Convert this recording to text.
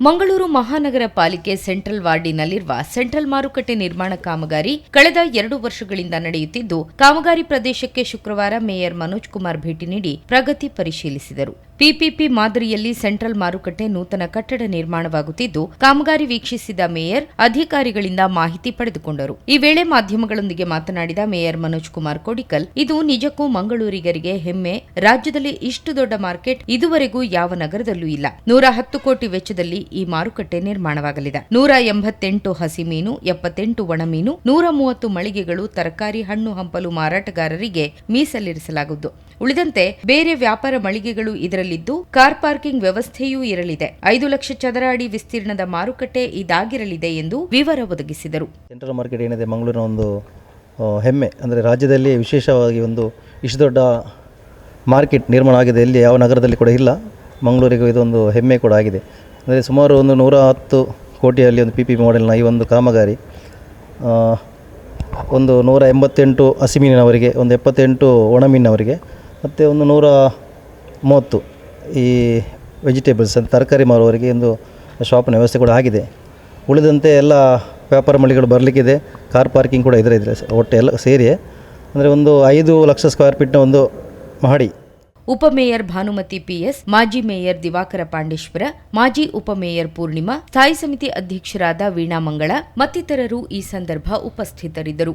ಮಂಗಳೂರು ಮಹಾನಗರ ಪಾಲಿಕೆ central ವಾರ್ಡಿನಲ್ಲಿರುವ central ಮಾರುಕಟ್ಟೆ ನಿರ್ಮಾಣ ಕಾಮಗಾರಿ ಕಳೆದ ಎರಡು ವರ್ಷಗಳಿಂದ ನಡೆಯುತ್ತಿದ್ದು, ಕಾಮಗಾರಿ ಪ್ರದೇಶಕ್ಕೆ ಶುಕ್ರವಾರ ಮೇಯರ್ ಮನೋಜ್ ಕುಮಾರ್ ಭೇಟಿ ನೀಡಿ ಪ್ರಗತಿ ಪರಿಶೀಲಿಸಿದರು. ಪಿಪಿಪಿ ಮಾದರಿಯಲ್ಲಿ ಸೆಂಟ್ರಲ್ ಮಾರುಕಟ್ಟೆ ನೂತನ ಕಟ್ಟಡ ನಿರ್ಮಾಣವಾಗುತ್ತಿದ್ದು, ಕಾಮಗಾರಿ ವೀಕ್ಷಿಸಿದ ಮೇಯರ್ ಅಧಿಕಾರಿಗಳಿಂದ ಮಾಹಿತಿ ಪಡೆದುಕೊಂಡರು. ಈ ವೇಳೆ ಮಾಧ್ಯಮಗಳೊಂದಿಗೆ ಮಾತನಾಡಿದ ಮೇಯರ್ ಮನೋಜ್ ಕುಮಾರ್ ಕೋಡಿಕಲ್, ಇದು ನಿಜಕ್ಕೂ ಮಂಗಳೂರಿಗರಿಗೆ ಹೆಮ್ಮೆ. ರಾಜ್ಯದಲ್ಲಿ ಇಷ್ಟು ದೊಡ್ಡ ಮಾರ್ಕೆಟ್ ಇದುವರೆಗೂ ಯಾವ ನಗರದಲ್ಲೂ ಇಲ್ಲ. ನೂರ ಹತ್ತು ಕೋಟಿ ವೆಚ್ಚದಲ್ಲಿ ಈ ಮಾರುಕಟ್ಟೆ ನಿರ್ಮಾಣವಾಗಲಿದೆ. ನೂರ ಎಂಬತ್ತೆಂಟು ಹಸಿ ಮೀನು, ಎಪ್ಪತ್ತೆಂಟು ಒಣಮೀನು ನೂರ ಮೂವತ್ತು ಮಳಿಗೆಗಳು ತರಕಾರಿ ಹಣ್ಣು ಹಂಪಲು ಮಾರಾಟಗಾರರಿಗೆ ಮೀಸಲಿರಿಸಲಾಗುವುದು. ಉಳಿದಂತೆ ಬೇರೆ ವ್ಯಾಪಾರ ಮಳಿಗೆಗಳು ಇದರಲ್ಲಿದ್ದು ಕಾರ್ ಪಾರ್ಕಿಂಗ್ ವ್ಯವಸ್ಥೆಯೂ ಇರಲಿದೆ. ಐದು ಲಕ್ಷ ಚದರ ಅಡಿ ವಿಸ್ತೀರ್ಣದ ಮಾರುಕಟ್ಟೆ ಇದಾಗಿರಲಿದೆ ಎಂದು ವಿವರ ಒದಗಿಸಿದರು. ಸೆಂಟ್ರಲ್ ಮಾರ್ಕೆಟ್ ಏನಿದೆ, ಮಂಗಳೂರಿನ ಒಂದು ಹೆಮ್ಮೆ, ಅಂದರೆ ರಾಜ್ಯದಲ್ಲಿ ವಿಶೇಷವಾಗಿ ಒಂದು ಇಷ್ಟು ದೊಡ್ಡ ಮಾರ್ಕೆಟ್ ನಿರ್ಮಾಣ ಆಗಿದೆ. ಇಲ್ಲಿ ಯಾವ ನಗರದಲ್ಲಿ ಕೂಡ ಇಲ್ಲ. ಮಂಗಳೂರಿಗೂ ಇದೊಂದು ಹೆಮ್ಮೆ ಕೂಡ ಆಗಿದೆ. ಅಂದರೆ ಸುಮಾರು ಒಂದು ನೂರ ಹತ್ತು ಕೋಟಿಯಲ್ಲಿ ಒಂದು ಪಿ ಪಿ ಮಾಡೆಲ್ನ ಈ ಒಂದು ಕಾಮಗಾರಿ ಒಂದು ನೂರ ಎಂಬತ್ತೆಂಟು ಹಸಿಮೀನಿನವರಿಗೆ ಒಂದು ಎಪ್ಪತ್ತೆಂಟು ಒಣಮೀನಿನವರಿಗೆ ಮತ್ತು ಒಂದು ನೂರ ಮೂವತ್ತು ಈ ವೆಜಿಟೇಬಲ್ಸ್ ಅಂತ ತರಕಾರಿ ಮಾರುವವರಿಗೆ ಒಂದು ಶಾಪ್ನ ವ್ಯವಸ್ಥೆ ಕೂಡ ಆಗಿದೆ. ಉಳಿದಂತೆ ಎಲ್ಲ ವ್ಯಾಪಾರ ಮಳಿಗೆಗಳು ಬರಲಿಕ್ಕಿದೆ. ಕಾರ್ ಪಾರ್ಕಿಂಗ್ ಕೂಡ ಇದರ ಇದ್ರೆ ಒಟ್ಟು ಎಲ್ಲ ಸೇರಿ ಅಂದರೆ ಒಂದು ಐದು ಲಕ್ಷ ಸ್ಕ್ವೇರ್ ಫೀಟ್ನ ಒಂದು ಮಹಡಿ. ಉಪಮೇಯರ್ ಭಾನುಮತಿ ಪಿಎಸ್, ಮಾಜಿ ಮೇಯರ್ ದಿವಾಕರ ಪಾಂಡೇಶ್ವರ, ಮಾಜಿ ಉಪಮೇಯರ್ ಪೂರ್ಣಿಮಾ, ಸ್ಥಾಯಿ ಸಮಿತಿ ಅಧ್ಯಕ್ಷರಾದ ವೀಣಾ ಮಂಗಳ, ಮತ್ತಿತರರು ಈ ಸಂದರ್ಭ ಉಪಸ್ಥಿತರಿದ್ದರು.